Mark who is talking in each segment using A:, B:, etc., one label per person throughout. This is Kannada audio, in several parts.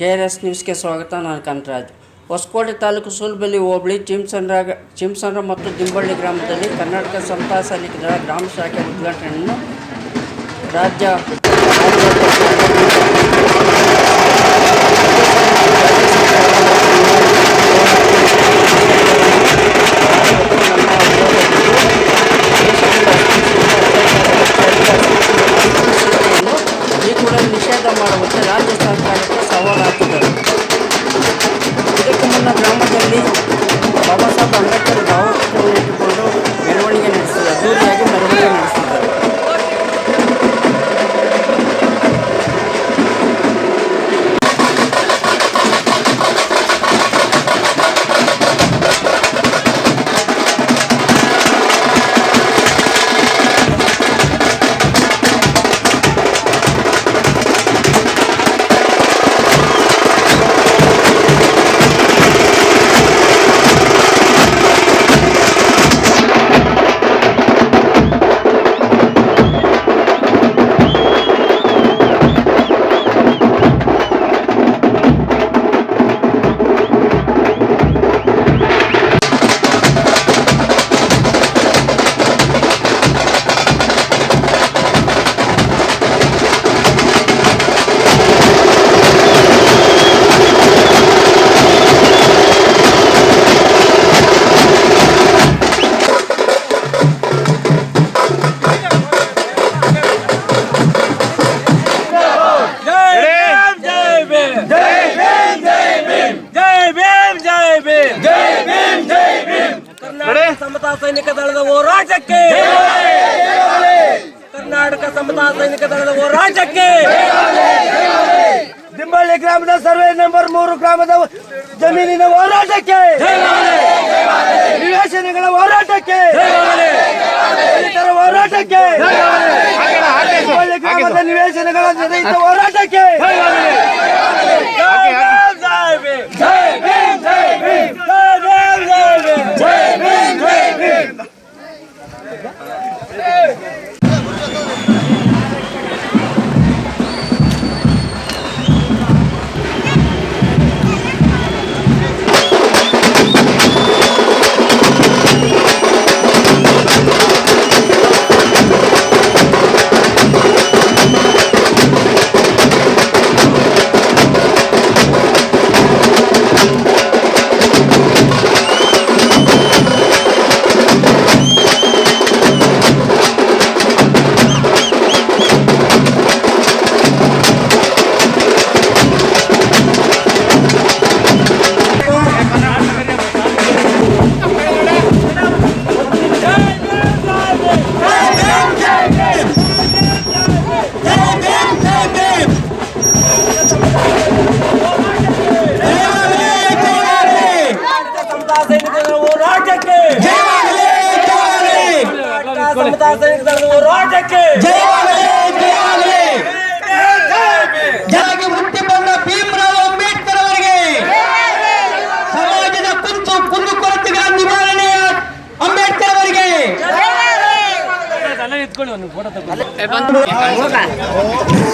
A: ಕೆ ಆರ್ ಎಸ್ ನ್ಯೂಸ್ಗೆ ಸ್ವಾಗತ, ನಾನು ಕನರಾಜ್. ಹೊಸಕೋಟೆ ತಾಲೂಕು ಸೂಲ್ಬೆಲ್ಲಿ ಹೋಬಳಿ ಚಿಮ್ಸನ್ರ ಚಿಮ್ಸನ್ರ ಮತ್ತು ದಿಂಬಳ್ಳಿ ಗ್ರಾಮದಲ್ಲಿ ಕರ್ನಾಟಕ ಸಮತಾ ಗ್ರಾಮ ಶಾಖೆ ಉದ್ಘಾಟನೆಯನ್ನು ರಾಜ್ಯ
B: ಹೋರಾಟಕ್ಕೆ
C: ದಿಂಬಳ್ಳಿ ಗ್ರಾಮದ ಸರ್ವೆ ನಂಬರ್ ಮೂರು ಗ್ರಾಮದ ಜಮೀನಿನ ಹೋರಾಟಕ್ಕೆ ನಿವೇಶನಗಳ ಹೋರಾಟಕ್ಕೆ ಹೋರಾಟಕ್ಕೆ ದಿಂಬಳ್ಳಿ ಗ್ರಾಮದ ನಿವೇಶನಗಳ ಹೋರಾಟಕ್ಕೆ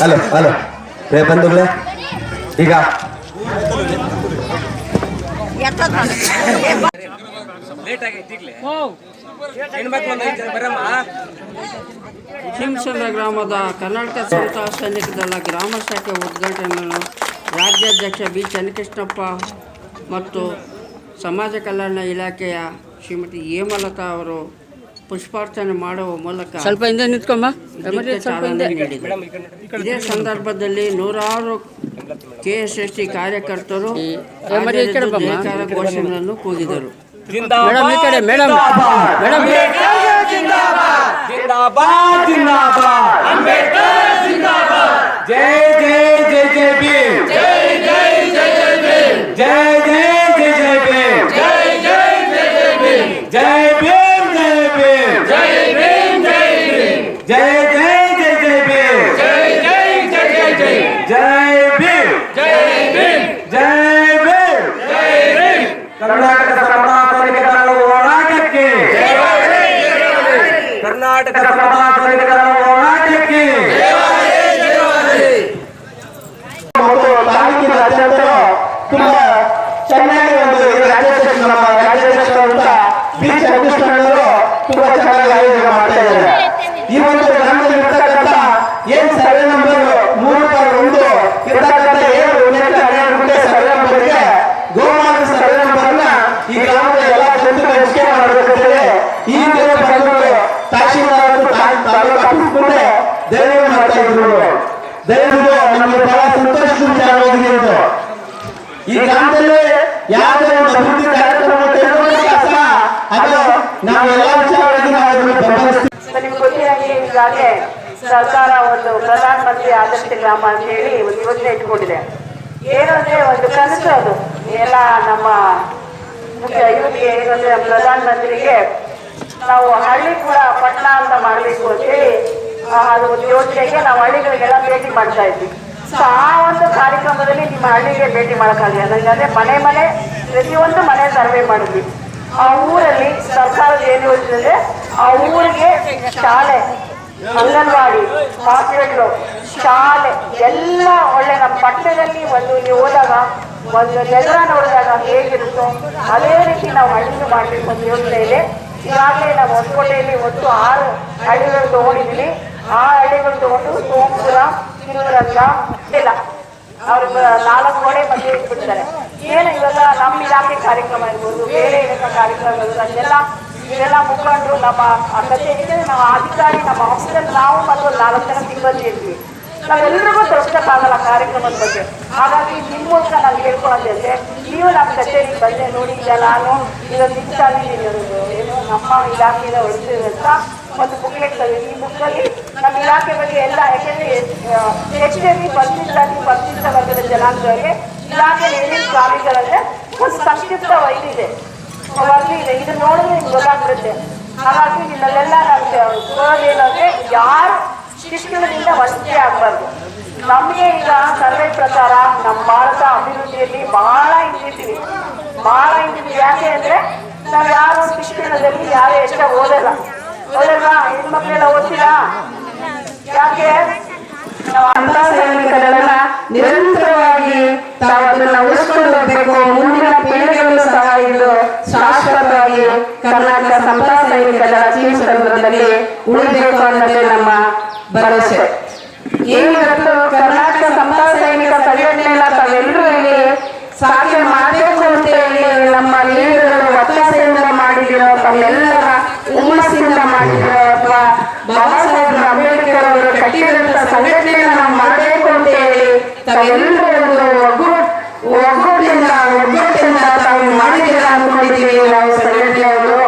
D: ಹಲೋ ಹಲೋ. ರೇ ಬಂಧುಗಳೇ ಈಗ.
A: ಚಿಮ್ಸಂದ್ರ ಗ್ರಾಮದ ಕರ್ನಾಟಕ ಸಂಸ್ಥಾ ಸೈನಿಕ ದಳ ಗ್ರಾಮ ಶಾಖೆ ಉದ್ಘಾಟನೆಯನ್ನು ರಾಜ್ಯಾಧ್ಯಕ್ಷ ಬಿ. ಚನ್ನಕೃಷ್ಣಪ್ಪ ಮತ್ತು ಸಮಾಜ ಕಲ್ಯಾಣ ಇಲಾಖೆಯ ಶ್ರೀಮತಿ ಹೇಮಲತಾ ಅವರು ಪುಷ್ಪಾರ್ಚನೆ ಮಾಡುವ ಮೂಲಕ ಸ್ವಲ್ಪ ಹಿಂದೆ ನಿಂತ್ಕೊಂಬ ಸ್ವಲ್ಪ ಇದೇ ಸಂದರ್ಭದಲ್ಲಿ ನೂರಾರು ಕೆಎಸ್ಎಸ್ಟಿ ಕಾರ್ಯಕರ್ತರು ಎಸ್ ಟಿ ಕಾರ್ಯಕರ್ತರು ಬಮ್ಮ. ಕೂಗಿದರು.
B: ಮೇಡಮ್ ತುಂಬಾ ಚೆನ್ನಾಗಿ
D: ಒಂದು ರಾಜ್ಯೋತ್ಸವ ಅಂತ
B: ಬೀಚ್ ಅನುಷ್ಠಾನಗಳು ತುಂಬಾ ಚೆನ್ನಾಗಿ ಆಯೋಜನೆ ಈ ಒಂದು ಗ್ರಾಮದಲ್ಲಿ ಸರ್ವೆ ನಂಬರ್ ಮೂರು ಬಾರ್ ಒಂದು ಏಳು ಹನ್ನೆರಡು ಹನ್ನೆರಡು ಗಂಟೆ ಸರ್ವೆ ನಂಬರ್ ಗೋಮಾನ ಸರ್ವೆ ನಂಬರ್ನ ಈ ಗ್ರಾಮದ ಎಲ್ಲ
E: ಜನರು ಹಂಚಿಕೆ ಮಾಡಬೇಕು ಸರ್ಕಾರ ಒಂದು ಪ್ರಧಾನ ಮಂತ್ರಿ ಆದರ್ಶ ಗ್ರಾಮ ಅಂತ ಹೇಳಿ ಒಂದು ಯೋಜನೆ ಇಟ್ಕೊಂಡಿದೆ. ಏನು ಅಂದ್ರೆ ಒಂದು ಕನಸು ಅದು. ಎಲ್ಲ ನಮ್ಮ ಮುಖ್ಯ ಇವರಿಗೆ ಏನಂದ್ರೆ ಪ್ರಧಾನ ಮಂತ್ರಿಗೆ ನಾವು ಹಳ್ಳಿ ಕೂಡ ಪಟ್ಟಣ ಅಂತ ಮಾಡಬೇಕು ಅಂತ ಹೇಳಿ ಅದು ಒಂದು ಯೋಜನೆಗೆ ನಾವು ಹಳ್ಳಿಗಳಿಗೆಲ್ಲ ಭೇಟಿ ಮಾಡ್ತಾ ಇದ್ವಿ. ಸೊ ಆ ಒಂದು ಕಾರ್ಯಕ್ರಮದಲ್ಲಿ ನಿಮ್ಮ ಹಳ್ಳಿಗೆ ಭೇಟಿ ಮಾಡೋಕ್ಕಾಗಲಿಲ್ಲ. ನನಗಂದ್ರೆ ಮನೆ ಮನೆ, ಪ್ರತಿಯೊಂದು ಮನೆ ಸರ್ವೆ ಮಾಡಿದ್ವಿ. ಆ ಊರಲ್ಲಿ ಸರ್ಕಾರದ ಏನು ಯೋಜನೆ ಇದೆ ಆ ಊರಿಗೆ ಶಾಲೆ ಅಂಗನವಾಡಿ ಹಾಸ್ಪಿಟ್ಲು ಶಾಲೆ, ಎಲ್ಲ ಒಳ್ಳೆ ನಮ್ಮ ಪಟ್ಟಣದಲ್ಲಿ ಒಂದು ಇಲ್ಲಿ ಹೋದಾಗ, ಒಂದು ನಗರ ನೋಡಿದಾಗ ಹೇಗಿರುತ್ತೋ, ಅದೇ ರೀತಿ ನಾವು ಹಳ್ಳಿಗೆ ಮಾಡಬೇಕು ಅಂತ ಯೋಚನೆ ಇದೆ. ಈಗಾಗಲೇ ನಾವು ಹೊಸಕೋಟೆಯಲ್ಲಿ ಒಟ್ಟು ಆರು ಹಳ್ಳಿಗಳು ತಗೊಂಡಿದ್ದೀವಿ. ಆ ಹಳ್ಳಿಗಳು ತಗೊಂಡು ಸೋಮಪುರ ತಿರುವರಂಗ ಇಲ್ಲ ಅವರು ನಾಲ್ಕು ಗೋಡೆ ಮಧ್ಯೆ ಇಟ್ಬಿಡ್ತಾರೆ ಏನು ಇವಾಗ ನಮ್ಮ ಇಲಾಖೆ ಕಾರ್ಯಕ್ರಮ ಇರ್ಬೋದು, ಬೇರೆ ಇಲಾಖೆ ಕಾರ್ಯಕ್ರಮ ಇರ್ಬೋದು ಅದೆಲ್ಲ ಇವೆಲ್ಲ ಮುಖಂಡರು ನಮ್ಮ ಕಚೇರಿಗೆ ನಾವು ಅಧಿಕಾರಿ ನಮ್ಮ ಆಫೀಸರ್ ನಾವು ಮತ್ತು ನಾಲ್ಕು ಜನ ಸಿಬ್ಬಂದಿ ಇರ್ತೀವಿ ನಾವೆಲ್ಲರಿಗೂ ತೋರಿಸಕ್ಕಾಗಲ್ಲ ಕಾರ್ಯಕ್ರಮದ ಬಗ್ಗೆ. ಹಾಗಾಗಿ ನಿಮ್ಮ ಮೂಲಕ ನಾವು ಹೇಳ್ಕೊಳ್ಳೋದಂದ್ರೆ ನೀವು ನಮ್ಮ ಕಚೇರಿಗೆ ಬಂದೆ ನೋಡಿ, ಈಗ ನಾನು ಇದೊಂದು ಏನು, ನಮ್ಮ ಇಲಾಖೆಯಿಂದ ಅಂತ ಒಂದು ಬುಕ್ಲೆಟ್ ಈ ಬುಕ್ಕಲ್ಲಿ ನಮ್ಮ ಇಲಾಖೆ ಬಗ್ಗೆ ಎಲ್ಲ, ಯಾಕೆಂದರೆ ಎಚ್ ಡಿ ಬಿ ಪರಿಶಿಷ್ಟಾಗಿ ಪರಿಶಿಷ್ಟ ವರ್ಗದ ಜನಾಂಗದವರಿಗೆ ಇಲಾಖೆ ಏನೇನು ಕಾರ್ಯಗಳಂದ್ರೆ ಒಂದು ಸಂಕ್ಷಿಪ್ತ ವೈದ್ಯ ವರದಿ ಇದೆ ಇದು ನೋಡಿದ್ರೆ ನಿಮ್ಗೆ ಗೊತ್ತಾಗ್ಬಿಡುತ್ತೆ. ಹಾಗಾಗಿ ಇಲ್ಲೆಲ್ಲ ನಾವು ಅಂದ್ರೆ ಯಾರು ಶಿಕ್ಷಣದಿಂದ ವಂಚನೆ ಆಗಬಾರ್ದು. ನಮಗೆ ಈಗ ಸರ್ವೆ ಪ್ರಕಾರ ನಮ್ಮ ಭಾರತ ಅಭಿವೃದ್ಧಿಯಲ್ಲಿ ಬಹಳ ಹಿಂದಿದ್ದೀವಿ. ಬಹಳ ಹಿಂದಿದ್ವಿ ಯಾಕೆ ಅಂದ್ರೆ ನಾವು ಯಾರು ಶಿಕ್ಷಣದಲ್ಲಿ ಯಾರು ಎಷ್ಟೇ ಓದಲ್ಲ. ಓದಲ್ವಾ? ಹೆಣ್ಮಕ್ಳೆಲ್ಲ ಓದ್ತೀರಾ? ಯಾಕೆ ನಾವು ಅಂತ ಸೈನಿಕರೆಲ್ಲ ನಿರಂತರವಾಗಿ ತಾವು ಅದನ್ನ ಉಳಿಸ್ಕೊಂಡು ಹೋಗ್ಬೇಕು ಮುಂದಿನ ಪೀಳಿಗೆಗಳು ಸಹ ಇದು ಶಾಶ್ವತವಾಗಿ ಕರ್ನಾಟಕ ಸಂತ ಸೈನಿಕರ ಚೀಫ್ ಸಂದರ್ಭದಲ್ಲಿ ಉಳಿಬೇಕು ಅನ್ನೋದೇ ನಮ್ಮ ಭರವಸೆ. ಇವತ್ತು ಕರ್ನಾಟಕ ಸಂತ ಸೈನಿಕ ಸಂಘಟನೆಯನ್ನ ತಾವೆಲ್ಲರೂ ಇಲ್ಲಿ ಸಾಧ್ಯ ಮಾಡಬೇಕು ಅಂತ ಹೇಳಿ ನಮ್ಮ ನೀರುಗಳು ಒತ್ತಾಸೆಯಿಂದ ಮಾಡಿದಿರೋ, ತಮ್ಮೆಲ್ಲರ ಹುಮ್ಮಸ್ಸಿಂದ ಮಾಡಿದಿರೋ ಅಥವಾ ಬಾಬಾ ಸಾಹೇಬ್ ಅಂಬೇಡ್ಕರ್ ಅವರು ಕಟ್ಟಿದಂತ ಸಂಘಟನೆಯನ್ನ ನಾವು ಮಾಡಬೇಕು ಅಂತ ಹೇಳಿ ತಾವೆಲ್ಲರೂ ಒಂದು ಒಗ್ಗು ಒಗ್ಗಟ್ಟಿಂದ ಒಗ್ಗಟ್ಟಿಂದ ತಾವು ಮಾಡಿದ್ದೀರ ಅನ್ಕೊಂಡಿದ್ದೀವಿ ನಾವು ಸಂಘಟನೆಯವರು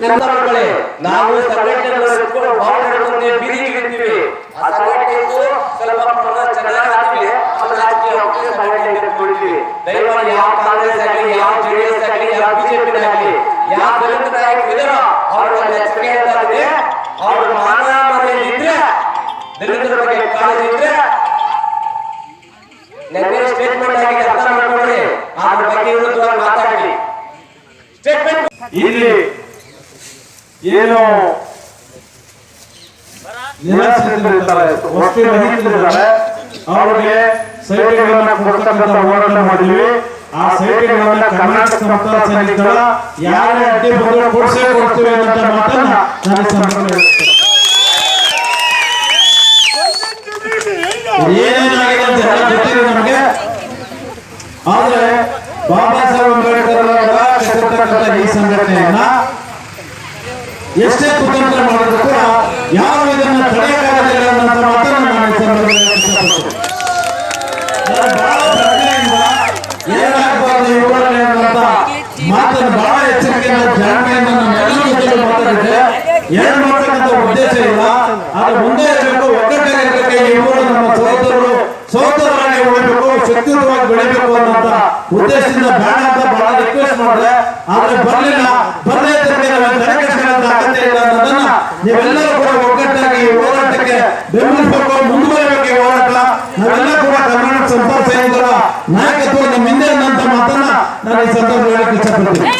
E: ನಮ್ಮ
B: ಮಕ್ಕಳೇ, ನಾವು ಸಂಘಟನೆಗಳು ಎತ್ಕೊಂಡು ಬಾವುಟ ಹಿಡ್ಕೊಂಡು ಬೀದಿಗೆ ಇಳಿತೀವಿ. ಆ ಸಂಘಟನೆಗೂ ಸ್ವಲ್ಪ ಪ್ರಮಾಣ ಚೆನ್ನಾಗಿ ಆಗ್ತಿದೆ, ಆಮೇಲೆ ರಾಜಕೀಯ ಪಕ್ಷದ ಸಂಘಟನೆ ಇಟ್ಕೊಂಡಿದ್ದೀವಿ. ದಯಮಾಡಿ ಯಾವ ಕಾಂಗ್ರೆಸ್ ಆಗಲಿ, ಯಾವ ಜೆಡಿಎಸ್ ಆಗಲಿ, ಯಾವ ಬಿಜೆಪಿ ಆಗಲಿ, ಯಾವ ದಲಿತ ಮಾನ ಇದ್ರೆ ದಲಿತರ ಬಗ್ಗೆ ಕಾಳಜಿ ಇದ್ರೆ, ನೆನ್ನೆ ಸ್ಟೇಟ್ಮೆಂಟ್ ಆಗಿ ಅರ್ಥ ಮಾಡ್ಕೊಳ್ಳಿ. ಅದ್ರ ಬಗ್ಗೆ ವಿರುದ್ಧವಾಗಿ ಮಾತಾಡಿ. ಸ್ಟೇಟ್ಮೆಂಟ್
F: ಇಲ್ಲಿ ಏನು ನಿರಾಶ್ರಿತರಿದ್ದಾರೆ ವಸ್ತು ರಹಿತರಿದ್ದಾರೆ ಅವರಿಗೆ ಸೈಟ್ಗಳನ್ನ ಕೊಡ್ತಕ್ಕಂಥ ಹೋರಾಟ ಮಾಡಿದ್ವಿ. ಆ ಸೈಟ್ಗಳನ್ನ ಕರ್ನಾಟಕ ಸಂಸ್ಥಾ ಸೈನಿಕರ ಯಾರೇ ಅಡ್ಡಿ ಬಂದು ಕೊಡಿಸೇ ಕೊಡ್ತೀವಿ ಅಂತ ಮಾತನ್ನ ನಾನು ಸಮರ್ಥನೆ. ಏನೇನಾಗಿದೆ ಅಂತ ಎಲ್ಲ ಗೊತ್ತಿದೆ ನಮಗೆ. ಆದರೆ ಬಾಬಾ ಸಾಹೇಬ್ ಅಂಬೇಡ್ಕರ್ ಅವರ ಕಟ್ಟಿರ್ತಕ್ಕಂಥ ಈ ಸಂಘಟನೆಯನ್ನ ಎಷ್ಟೇ ಕುತಂತ್ರ ಮಾಡಿದ್ರು ಕೂಡ ಯಾವ ಇದನ್ನ ತಡೆಯಲಾಗದಿಲ್ಲ ಅನ್ನೋ ಮಾತನ್ನ ನಾನು ಈ ಸಂದರ್ಭದಲ್ಲಿ ಇಷ್ಟಪಡ್ತೀನಿ. ನಾನು ಬಹಳ ಪ್ರಜ್ಞೆಯಿಂದ ಏನಾಗಬಾರದು ಈ ಊರಲ್ಲಿ ಅನ್ನುವಂಥ ಮಾತನ್ನು ಬಹಳ ಎಚ್ಚರಿಕೆಯಿಂದ ಜಾಣ್ಮೆಯಿಂದ ನಮ್ಮೆಲ್ಲರ ಜೊತೆ ಮಾತಾಡಿದ್ದೆ ಏನು ಮಾಡ್ತಕ್ಕಂಥ ಉದ್ದೇಶ ಇಲ್ಲ ಆದ್ರೆ ಮುಂದೆ ಇರಬೇಕು ಒಗ್ಗಟ್ಟಾಗಿ ಇರಬೇಕು ಈ ಊರು ನಮ್ಮ ಸೋದರರು ಸೋದರರಾಗಿ ಶಕ್ತಿಯುತವಾಗಿ ಬೆಳಿಬೇಕು ಅನ್ನೋ ಉದ್ದೇಶದಿಂದ ಬೇಡ ಅಂತ ಬಹಳ ರಿಕ್ವೆಸ್ಟ್ ಮಾಡಿದೆ. ಆದ್ರೆ ಬರಲಿಲ್ಲ. ಬರಲೇ ತರಬೇಕಂತ ಅಗತ್ಯ ಇಲ್ಲ ಅನ್ನೋದನ್ನ ನೀವೆಲ್ಲರೂ ಕೂಡ ಒಗ್ಗಟ್ಟಾಗಿ ಹೋರಾಟಕ್ಕೆ ಬೆಂಬಲಿಸಬೇಕು ಮುಂದುವರಿಬೇಕು ಈ ಹೋರಾಟ ನಾವೆಲ್ಲ ಕೂಡ ಕರ್ನಾಟಕ ಸಂಸ್ಥಾ ಸೈನಿಕರ ನಾಯಕತ್ವ ನಮ್ಮ ಹಿಂದೆ ಅನ್ನೋಂಥ ಮಾತನ್ನ ನಾನು ಈ ಸಂದರ್ಭದಲ್ಲಿ ಹೇಳಕ್ಕೆ ಇಷ್ಟಪಡ್ತೀನಿ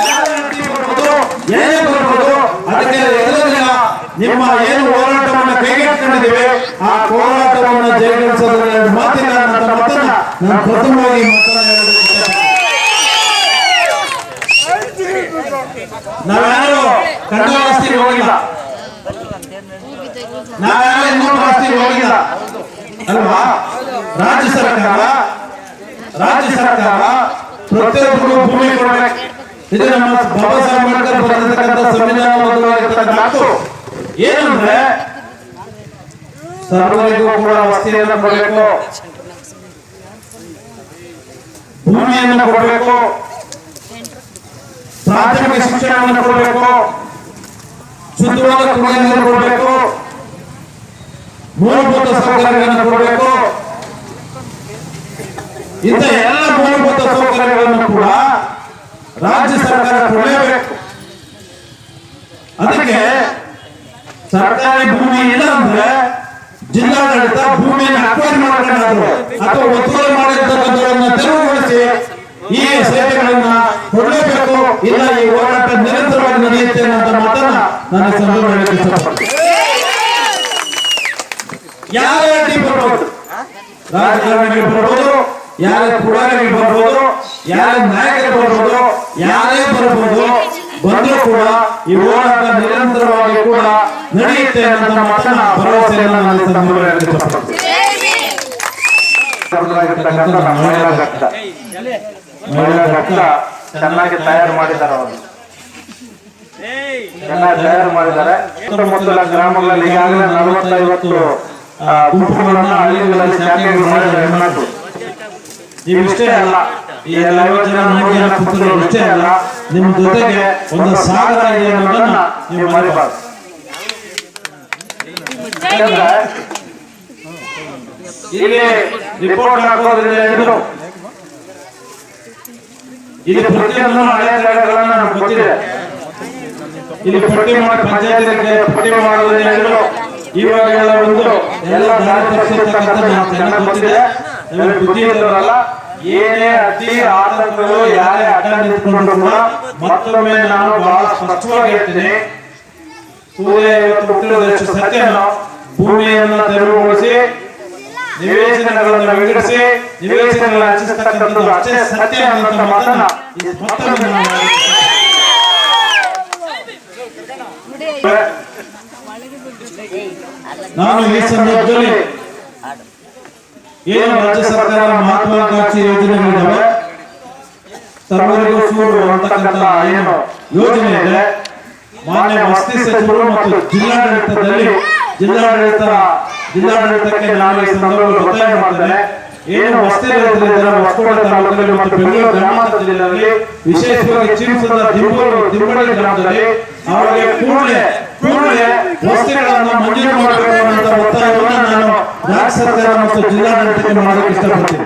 F: ಯಾರೇ ಅಡ್ಡಿ ಬರ್ಬೋದು, ಏನೇ ಬರ್ಬೋದು ಅದಕ್ಕೆ ಎದುರಿನ ನಿಮ್ಮ ಏನು ಹೋರಾಟವನ್ನ ಕೈಗೆತ್ತಿಕೊಂಡಿದ್ದೀವಿ ಆ ಅನ್ನೋ ಮಾತನ್ನ ನಾನು ಪ್ರಥಮವಾಗಿ ಹೋಗಿಲ್ಲ ನಾವ್ಯಾರು ಇನ್ನೊಬ್ಬ ಆಸ್ತಿಗೆ ಹೋಗಿಲ್ಲ ಅಲ್ವಾ ರಾಜ್ಯ ಸರ್ಕಾರ ರಾಜ್ಯ ಸರ್ಕಾರ ಪ್ರತಿಯೊಬ್ಬರಿಗೂ ಭೂಮಿ ಕೊಡಬೇಕು ಇದು ನಮ್ಮ ಬಾಬಾ ಸಾಹೇಬ್ ಅಂಬೇಡ್ಕರ್ ಬರೆದಿರ್ತಕ್ಕಂಥ ಮಾತು ಏನಂದ್ರೆ ಸರ್ವರಿಗೂ ಕೂಡ ವಸತಿಯನ್ನು ಕೊಡಬೇಕು. ಭೂಮಿಯನ್ನು ಕೊಡಬೇಕು. ಪ್ರಾಥಮಿಕ ಶಿಕ್ಷಣವನ್ನು ಕೊಡಬೇಕು. ಶುದ್ಧವಾದ ಕುಡಿಯನ್ನು ಕೊಡಬೇಕು. ಮೂಲಭೂತ ಸೌಕರ್ಯಗಳನ್ನು ಕೊಡಬೇಕು. ಇಂಥ ಎಲ್ಲ ಮೂಲಭೂತ ಸೌಕರ್ಯಗಳನ್ನು ಕೂಡ ರಾಜ್ಯ ಸರ್ಕಾರ ಕೊಡಲೇಬೇಕು. ಅದಕ್ಕೆ ಸರ್ಕಾರಿ ಭೂಮಿ ಇಲ್ಲ ಅಂದ್ರೆ ಜಿಲ್ಲಾಡಳಿತ ಭೂಮಿಯನ್ನು ಅಕ್ವೈರ್ ಮಾಡ್ಕೊಂಡಾದ್ರು ಅಥವಾ ಒತ್ತುವರಿ ಮಾಡಿರ್ತಕ್ಕಂಥವರನ್ನು ತೆರವುಗೊಳಿಸಿ ಈ ಸೇವೆಗಳನ್ನ ಕೊಡಲೇಬೇಕು. ಇಲ್ಲ ಈ ಹೋರಾಟ ನಿರಂತರವಾಗಿ ನಡೆಯುತ್ತೆ ಅನ್ನೋ ಮಾತನ್ನ ನಾನು ಈ ಸಂದರ್ಭದಲ್ಲಿ ಇಷ್ಟಪಡ್ತೀನಿ ಯಾರೇ ಅಡ್ಡಿ ಬರ್ಬೋದು? ರಾಜಕಾರಣಿಗಳು ಬರ್ಬೋದು ಯಾರೇ ಪುರಾಣಿಗಳು ಬರ್ಬೋದು ಯಾರೇ ನಾಯಕರು ಬರ್ಬೋದು ಯಾರೇ ಬರ್ಬೋದು ಬಂದರೂ ಕೂಡ ಈ ಹೋರಾಟ ನಿರಂತರವಾಗಿ ಕೂಡ ನಡೆಯುತ್ತೆ ಅನ್ನೋ ಮಾತನ್ನ ಭರವಸೆಯನ್ನು ನಾನು ಸಂದರ್ಭದಲ್ಲಿ
G: ಸರ್ಕಾರವಾಗಿರ್ತಕ್ಕಂಥ ಮಹಿಳಾ ಘಟಕ ಚೆನ್ನಾಗಿ ತಯಾರು ಮಾಡಿದ್ದಾರೆ ಅವರು. ಚೆನ್ನಾಗಿ ತಯಾರು ಮಾಡಿದ್ದಾರೆ. ಸುತ್ತಮುತ್ತಲ ಗ್ರಾಮಗಳಲ್ಲಿ ಈಗಾಗಲೇ ನಲವತ್ತೈವತ್ತು ಗುಂಪುಗಳನ್ನ ಹಳ್ಳಿಗಳಲ್ಲಿ ಶಾಖೆಗಳು ಮಾಡಿದ್ದಾರೆ. ಹೆಣ್ಮಕ್ಳು ಇವಿಷ್ಟೇ ಅಲ್ಲ. ಈ ಎಲ್ಲ ಐವತ್ತು ಜನ ನೂರು ಜನ ಇಷ್ಟೇ ಅಲ್ಲ.
F: ನಿಮ್ಮ ಜೊತೆಗೆ ಒಂದು ಸಾಗರ ಇದೆ ಅನ್ನೋದನ್ನ
G: ನೀವು ಮರಿಬಾರ್ದು ಇಲ್ಲಿ ರಿಪೋರ್ಟ್ ಹಾಕೋದ್ರಿಂದ ಹಿಡಿದು ಇಲ್ಲಿ ಪ್ರತಿಯೊಂದು ಹಳೆಯ ಜಾಗಗಳನ್ನ ನಮ್ಗೆ ಗೊತ್ತಿದೆ. ಇಲ್ಲಿ ಪಟ್ಟಿ ಮಾಡಿ ಪಂಚಾಯತ್ಗೆ ಪಟ್ಟಿ ಮಾಡೋದ್ರಿಂದ ಹಿಡಿದು ಇವಾಗ ಎಲ್ಲ ಒಂದು ಎಲ್ಲ ದಾರಿ ತಪ್ಪಿರ್ತಕ್ಕಂಥ ಚೆನ್ನಾಗಿ ಗೊತ್ತಿದೆ. ನಮಗೆ ಬುದ್ಧಿ ಇದ್ದವರಲ್ಲ ಏನೇ ಅತಿ ಆತಂಕಗಳು ಯಾರೇ ಅಡ್ಡ ನಿಂತ್ಕೊಂಡ್ರು ಕೂಡ ಮತ್ತೊಮ್ಮೆ ನಾನು ಬಹಳ ಸ್ಪಷ್ಟವಾಗಿ ಹೇಳ್ತೀನಿ ಸೂರ್ಯ ಇವತ್ತು ಹುಟ್ಟಿರುವುದಷ್ಟು ಸತ್ಯನೋ ಭೂಮಿಯನ್ನು ತೆರವುಗೊಳಿಸಿ ನಿವೇಶನಗಳನ್ನು ವಿಂಗಡಿಸಿ ನಿವೇಶನಗಳನ್ನು ಹಂಚಿಸ್ತಕ್ಕಂಥದ್ದು ಅಷ್ಟೇ ಸತ್ಯ ಅನ್ನೋಂಥ ಮಾತನ್ನ ಈ ಮತ್ತೊಮ್ಮೆ ನಾನು
F: ನಾನು ಈ ಸಂದರ್ಭದಲ್ಲಿ ಏನು ರಾಜ್ಯ ಸರ್ಕಾರ ಮಹತ್ವಾಕಾಂಕ್ಷಿ ಯೋಜನೆಗಳಿದ್ದಾವೆ ಸರ್ವರಿಗೂ ಸೂರು ಅಂತಕ್ಕಂಥ ಏನು ಯೋಜನೆ ಇದೆ? ಮಾನ್ಯ ವಸತಿ ಸಚಿವರು ಮತ್ತು ಜಿಲ್ಲಾಡಳಿತದಲ್ಲಿ ಜಿಲ್ಲಾಡಳಿತ ಜಿಲ್ಲಾಡಳಿತಕ್ಕೆ ನಾನು ಈ ಸಂದರ್ಭದಲ್ಲಿ ಒತ್ತಾಯ ಮಾಡ್ತೇನೆ ಏನು ವಸತಿ ಹೊಸಕೋಟೆ ತಾಲೂಕಿನಲ್ಲಿ ಮತ್ತು ಬೆಂಗಳೂರು ಗ್ರಾಮಾಂತರ ಜಿಲ್ಲೆಯಲ್ಲಿ ವಿಶೇಷವಾಗಿ ಚಿಂಸದ ದಿಂಬೂರು ದಿಂಬಳಿ ಗ್ರಾಮದಲ್ಲಿ ಅವರಿಗೆ ಕೂಡಲೇ ಕೂಡಲೇ ವಸ್ತುಗಳನ್ನು ಮಂಜೂರು ಮಾಡಬೇಕು ಅನ್ನುವಂಥ ಒತ್ತಾಯವನ್ನು ನಾನು ರಾಜ್ಯ ಸರ್ಕಾರ ಮತ್ತು ಜಿಲ್ಲಾಡಳಿತಕ್ಕೆ ಮಾಡಲು ಇಷ್ಟಪಡ್ತೀನಿ.